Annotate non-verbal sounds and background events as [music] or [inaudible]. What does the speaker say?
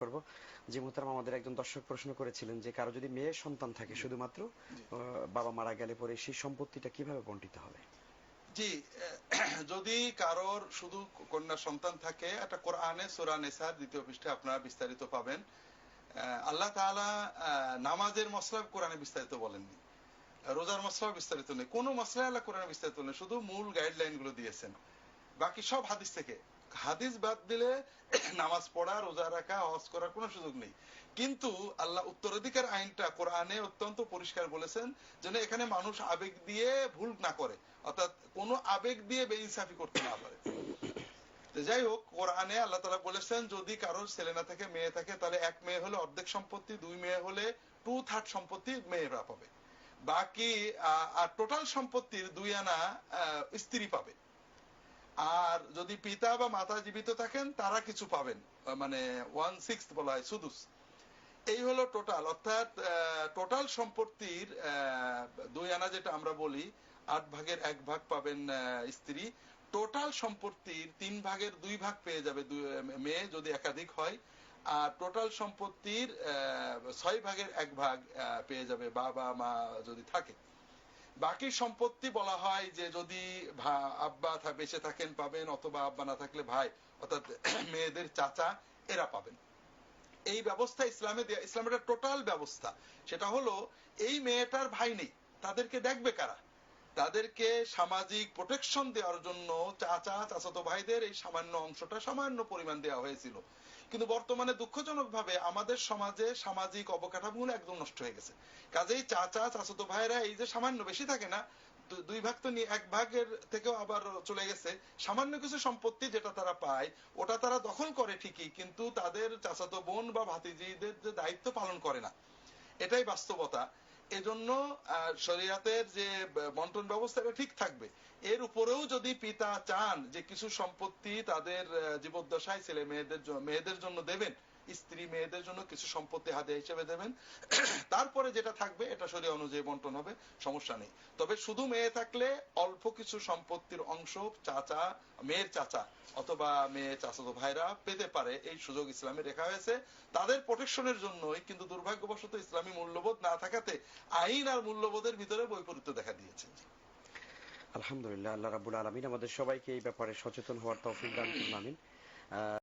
করব। যে মোহতারাম আমাদের একজন দর্শক প্রশ্ন করেছিলেন যে কারও যদি মেয়ে সন্তান থাকে শুধুমাত্র বাবা মারা গেলে পরে সেই সম্পত্তিটা কীভাবে বন্টিত হবে? জি [clears throat] যদি কারোর শুধু কন্যা সন্তান থাকে একটা কোরআনে সুরা নেসার দ্বিতীয় পৃষ্ঠে আপনারা বিস্তারিত পাবেন। আল্লাহ তাআলা নামাজের মশলা কোরআনে বিস্তারিত বলেননি। রোজার মশলা বিস্তারিত নেই। কোনো মশলা আল্লাহ কোরআনে বিস্তারিত নেই শুধু মূল গাইডলাইনগুলো দিয়েছেন। বাকি সব হাদিস থেকে। হাদিস বাদ দিলে [coughs] নামাজ পড়া, রোজা রাখা, হজ করার কোনো সুযোগ নেই। কিন্তু আল্লাহ উত্তরাধিকার আইনটা কোরআনে অত্যন্ত পরিষ্কার বলেছেন যেন এখানে মানুষ আবেগ দিয়ে ভুল না করে। অর্থাৎ কোনো আবেগ দিয়ে বেইনসাফি করতে না পারে। যাই হোক, কোরআনে আল্লাহ তালা বলেছেন, যদি কারোর ছেলে না থাকে, মেয়ে থাকে, তাহলে এক মেয়ে হলে অর্ধেক সম্পত্তি, দুই মেয়ে হলে টু থার্ড সম্পত্তি মেয়েরা পাবে বাকি আর টোটাল সম্পত্তির দুই আনা স্ত্রী পাবে। আর যদি পিতা বা মাতা জীবিত থাকেন, তারা কিছু পাবেন। মানে ওয়ান সিক্স বলা হয়, সুদুস। এই হলো টোটাল অর্থাৎ টোটাল সম্পত্তির দুই আনা যেটা আমরা বলি, আট ভাগের এক ভাগ পাবেন স্ত্রী। টোটাল সম্পত্তির তিন ভাগের দুই ভাগ পেয়ে যাবে মেয়ে যদি একাধিক হয়। আর টোটাল সম্পত্তির ছয় ভাগের এক ভাগ পেয়ে যাবে বাবা মা যদি থাকে। বাকি সম্পত্তি বলা হয় যে যদি আব্বা বেঁচে থাকেন, পাবেন, অথবা আব্বা না থাকলে ভাই, অর্থাৎ [clears throat] মেয়েদের চাচা, এরা পাবেন। এই ব্যবস্থা ইসলামে ইসলামের টোটাল ব্যবস্থা। সেটা হলো, এই মেয়েটার ভাই নেই, তাদেরকে দেখবে কারা? তাদেরকে সামাজিক প্রোটেকশন দেওয়ার জন্য চাচা, চাচাতো ভাইদের এই সামান্য অংশটা সামান্য পরিমাণ দেওয়া হয়েছিল। কিন্তু বর্তমানে দুঃখজনক ভাবে আমাদের সমাজে সামাজিক অবকাঠামো একদম নষ্ট হয়ে গেছে। কাজেই চাচা, চাচাতো ভাইরা এই যে সামান্য বেশি থাকে না দুই ভাগ তো নিয়ে এক ভাগের থেকেও আবার চলে গেছে। সামান্য কিছু সম্পত্তি যেটা তারা পায়, ওটা তারা দখল করে ঠিকই, কিন্তু তাদের চাচাতো বোন বা ভাতিজিদের যে দায়িত্ব পালন করে না। এটাই বাস্তবতা। এজন্য শরিয়াতের যে বন্টন ব্যবস্থা, এটা ঠিক থাকবে। এর উপরেও যদি পিতা চান যে কিছু সম্পত্তি তাদের জীবদ্দশায় ছেলে মেয়েদের মেয়েদের জন্য দেবেন স্ত্রী মেয়েদের জন্য কিছু সম্পত্তি হাতে হিসেবে দেবেন। তারপরে যেটা থাকবে, এটা শরীয় অনুযায়ী বন্টন হবে, সমস্যা নেই। তবে শুধু মেয়ে থাকলে অল্প কিছু সম্পত্তির অংশ চাচা, মেয়ের চাচা অথবা মেয়ে চাচাতো ভাইরা পেতে পারে। এই সুযোগ ইসলামে রেখা হয়েছে। তাদের প্রোটেকশনের জন্যই কিন্তু দুর্ভাগ্যবশত ইসলামী মূল্যবোধ না থাকাতে আইন আর মূল্যবোধের ভিতরে বৈপরীত্য দেখা দিয়েছে। আলহামদুলিল্লাহ, আল্লাহ রাবুল আলমিন আমাদের সবাইকে এই ব্যাপারে সচেতন হওয়ার তৌফিক দান আমিন।